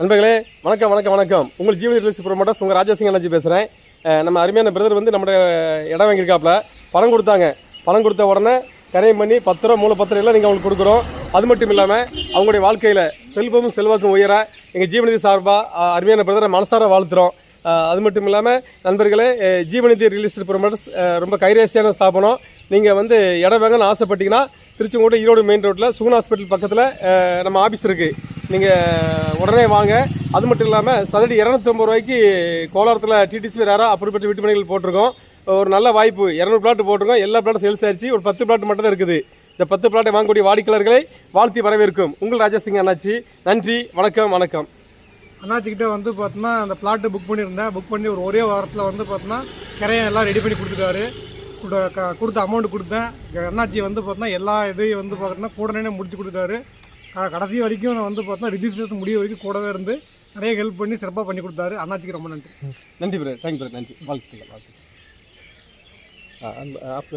நண்பர்களே வணக்கம் வணக்கம் வணக்கம். உங்கள் ஜீவன ரிலீஸ் ப்ரொமோட்டர்ஸ் உங்கள் ராஜாசிங் அண்ணாஜி பேசுகிறேன் நம்ம அருமையான பிரதர் வந்து நம்ம இடம் வாங்கியிருக்காப்புல. பணம் கொடுத்தாங்க. பணம் கொடுத்த உடனே கரையம் பண்ணி பத்து ரூபா மூணு பத்து எல்லாம் நீங்கள் அவங்களுக்கு கொடுக்குறோம். அது மட்டும் இல்லாமல் அவங்களுடைய வாழ்க்கையில் செல்வமும் செல்வாக்கும் உயர எங்கள் ஜீவநிதி சார்பாக அருமையான பிரதரை மனசார வாழ்த்துறோம். அது மட்டும் இல்லாமல் நண்பர்களே ஜீவநிதி ரியல் எஸ்டேட் ப்ரொமோட்டர்ஸ் ரொம்ப கைராசியான ஸ்தாபனம். நீங்கள் வந்து இடம் வேணும்னு ஆசைப்பட்டீங்கன்னா திருச்செங்கோடு ஈரோடு மெயின் ரோட்டில் சுகுன் ஹாஸ்பிட்டல் பக்கத்தில் நம்ம ஆஃபீஸ் இருக்குது நீங்கள் உடனே வாங்க. அது மட்டும் இல்லாமல் சதுரடி இரநூத்தம்பது ரூபாய்க்கு கோலாரத்தில் டிடிசி ரேரா அப்படிப்பட்ட வீட்டுமனைகள் போட்டிருக்கோம். ஒரு நல்ல வாய்ப்பு. இரநூறு பிளாட் போட்டிருக்கோம். எல்லா பிளாட்டும் சேல்ஸ் ஆயிடுச்சு ஒரு பத்து பிளாட் மட்டும் தான் இருக்குது. இந்த பத்து பிளாட்டை வாங்கக்கூடிய வாடிக்கையாளர்களை வாழ்த்தி வரவேற்கும். உங்கள் ராஜசிங் அண்ணாச்சி. நன்றி. வணக்கம். வணக்கம். அண்ணாச்சிக்கிட்ட வந்து பார்த்தோன்னா அந்த பிளாட்டு புக் பண்ணியிருந்தேன். புக் பண்ணி ஒரு ஒரே வாரத்தில் வந்து பார்த்தோன்னா கரையை எல்லாம் ரெடி பண்ணி கொடுத்துட்டாரு. க- கொடுத்த அமௌண்ட் கொடுத்தேன். அண்ணாச்சி வந்து பார்த்தோன்னா எல்லா இதையும் வந்து பார்த்தோன்னா கூடனே முடிச்சு கொடுத்தாரு கடைசி வரைக்கும் நான் வந்து பார்த்தோன்னா ரிஜிஸ்ட்ரேஷன் முடிய வரைக்கும் கூடவே இருந்து நிறைய ஹெல்ப் பண்ணி சிறப்பாக பண்ணி கொடுத்தாரு அண்ணாச்சிக்கு ரொம்ப நன்றி நன்றி பிரதர் தேங்க் பிரதர் நன்றி வாழ்த்துக்கள் வாழ்த்துக்கள் ஆ, அந்த ஆப்